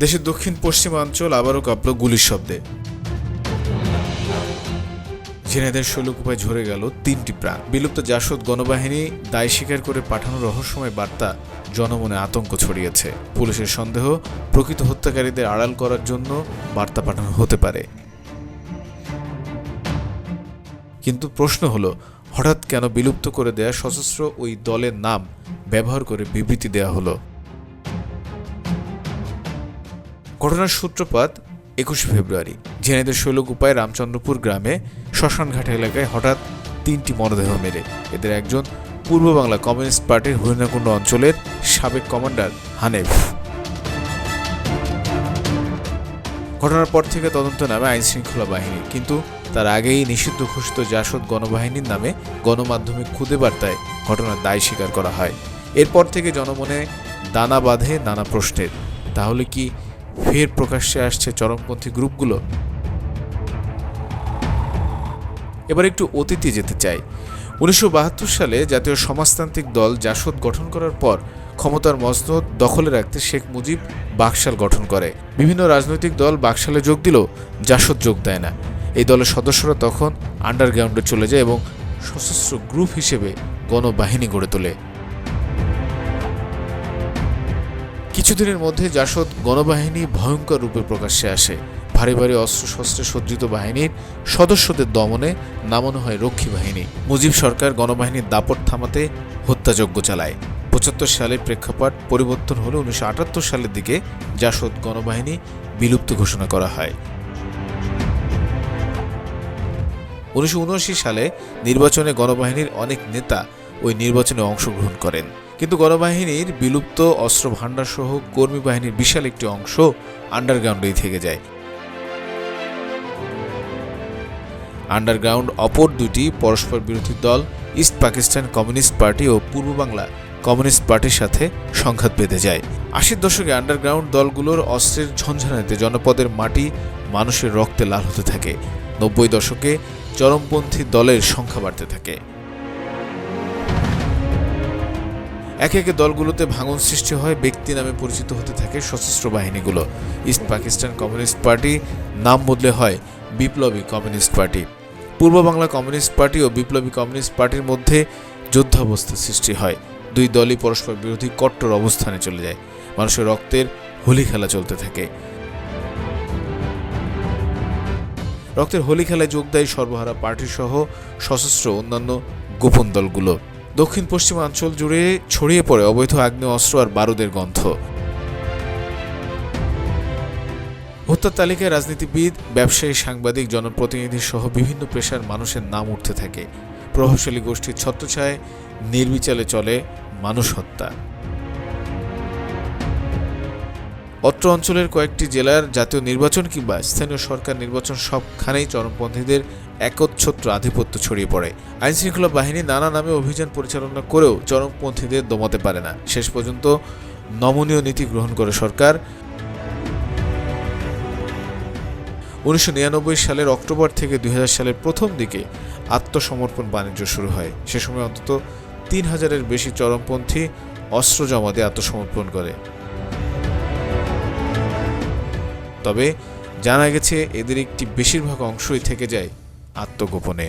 দেশের দক্ষিণ পশ্চিমাঞ্চল আবারও কাঁপল গুলির শব্দে। ঝিনাইদের শৈলকুপায় ঝরে গেল তিনটি প্রাণ। বিলুপ্ত জাসদ গণবাহিনী দায় স্বীকার করে পাঠানো রহস্যময় বার্তা জনমনে আতঙ্ক ছড়িয়েছে। পুলিশের সন্দেহ, প্রকৃত হত্যাকারীদের আড়াল করার জন্য বার্তা পাঠানো হতে পারে। কিন্তু প্রশ্ন হলো, হঠাৎ কেন বিলুপ্ত করে দেয়া সশস্ত্র ওই দলের নাম ব্যবহার করে বিবৃতি দেয়া হলো? ঘটনার সূত্রপাত একুশে ফেব্রুয়ারি। ঝিনাইদের শৈলকুপায় রামচন্দ্রপুর গ্রামে শ্মশানঘাট এলাকায় হঠাৎ তিনটি মরদেহ মেলে এদের একজন পূর্ব বাংলা কমিউনিস্ট পার্টির হরিণাকুণ্ড অঞ্চলের সাবেক কমান্ডার হানেফ। ঘটনার পর থেকে তদন্ত নামে আইন শৃঙ্খলা বাহিনী, কিন্তু তার আগেই নিষিদ্ধ ঘোষিত জাসদ গণবাহিনীর নামে গণমাধ্যমে খুদে বার্তায় ঘটনার দায় স্বীকার করা হয়। এরপর থেকে জনমনে দানা বাঁধে নানা প্রশ্নের। তাহলে কি ফের প্রকাশ্যে আসছে চরমপন্থী গ্রুপগুলো। এবার একটু অতীতে যেতে চাই। উনিশশো বাহাত্তর সালে জাতীয় সমাজতান্ত্রিক দল জাসদ গঠন করার পর ক্ষমতার মসনদ দখলে রাখতে শেখ মুজিব বাকশাল গঠন করে। বিভিন্ন রাজনৈতিক দল বাকশালে যোগ দিলেও জাসদ যোগ দেয় না। এই দলের সদস্যরা তখন আন্ডারগ্রাউন্ডে চলে যায় এবং সশস্ত্র গ্রুপ হিসেবে গণবাহিনী গড়ে তোলে। কিছুদিনের মধ্যে জাসদ গণবাহিনী ভয়ঙ্কর রূপে প্রকাশ্যে আসে। ভারী ভারী অস্ত্রশস্ত্রে সজ্জিত বাহিনীর সদস্যদের দমনে নামানো হয় রক্ষী বাহিনী। মুজিব সরকার গণবাহিনীর দাপট থামাতে হত্যাযজ্ঞ চালায়। পঁচাত্তর সালে প্রেক্ষাপট পরিবর্তন হলে উনিশশো আটাত্তর সালের দিকে জাসদ গণবাহিনী বিলুপ্ত ঘোষণা করা হয়। উনিশশো উনআশি সালে নির্বাচনে গণবাহিনীর অনেক নেতা ওই নির্বাচনে অংশগ্রহণ করেন। কিন্তু গণবাহিনীর বিলুপ্ত অস্ত্র ভাণ্ডার সহ কর্মী বাহিনীর বিশাল একটি অংশ আন্ডারগ্রাউন্ডেই থেকে যায়। আন্ডারগ্রাউন্ড অপর দুটি পরস্পর বিরোধী দল ইস্ট পাকিস্তান কমিউনিস্ট পার্টি ও পূর্ব বাংলা কমিউনিস্ট পার্টির সাথে সংঘাত বেঁধে যায়। আশির দশকে আন্ডারগ্রাউন্ড দলগুলোর অস্ত্রের ঝঞ্ঝানাতে জনপদের মাটি মানুষের রক্তে লাল হতে থাকে। নব্বই দশকে চরমপন্থী দলের সংখ্যা বাড়তে থাকে। একে একে দলগুলোতে ভাঙন সৃষ্টি হয়, ব্যক্তি নামে পরিচিত হতে থাকে সশস্ত্র বাহিনীগুলো। ইস্ট পাকিস্তান কমিউনিস্ট পার্টি নাম বদলে হয় বিপ্লবী কমিউনিস্ট পার্টি। পূর্ব বাংলা কমিউনিস্ট পার্টি ও বিপ্লবী কমিউনিস্ট পার্টির মধ্যে যুদ্ধাবস্থা সৃষ্টি হয়। দুই দলই পরস্পর বিরোধী কট্টর অবস্থানে চলে যায়। মানুষের রক্তের হোলি খেলা চলতে থাকে। রক্তের হোলি খেলায় যোগ দেয় সর্বহারা পার্টি সহ সশস্ত্র অন্যান্য গোপন দলগুলো। দক্ষিণ পশ্চিমাঞ্চল জুড়ে ছড়িয়ে পড়ে অবৈধ আগ্নেয় অস্ত্র আর বারুদের গন্ধ। হত্যার তালিকায় রাজনীতিবিদ, ব্যবসায়ী, সাংবাদিক, জনপ্রতিনিধি সহ বিভিন্ন পেশার মানুষের নাম উঠতে থাকে। প্রভাবশালী গোষ্ঠীর ছত্রছায় নির্বিচালে চলে মানুষ হত্যা। অত্র অঞ্চলের কয়েকটি জেলার জাতীয় নির্বাচন কিংবা স্থানীয় সরকার নির্বাচন সবখানেই চরমপন্থীদের একচ্ছত্র আধিপত্য ছড়িয়ে পড়ে। আইনশৃঙ্খলা বাহিনী নানা নামে অভিযান পরিচালনা করেও চরমপন্থীদের দমাতে পারে না। শেষ পর্যন্ত নমনীয় নীতি গ্রহণ করে সরকার। উনিশশো নিরানব্বই সালের অক্টোবর থেকে দুই হাজার সালের প্রথম দিকে আত্মসমর্পণ বাণিজ্য শুরু হয়। সে সময় অন্তত তিন হাজারের বেশি চরমপন্থী অস্ত্র জমা দিয়ে আত্মসমর্পণ করে। তবে জানা গেছে এদের একটি বেশিরভাগ অংশই থেকে যায় আত্মগোপনে।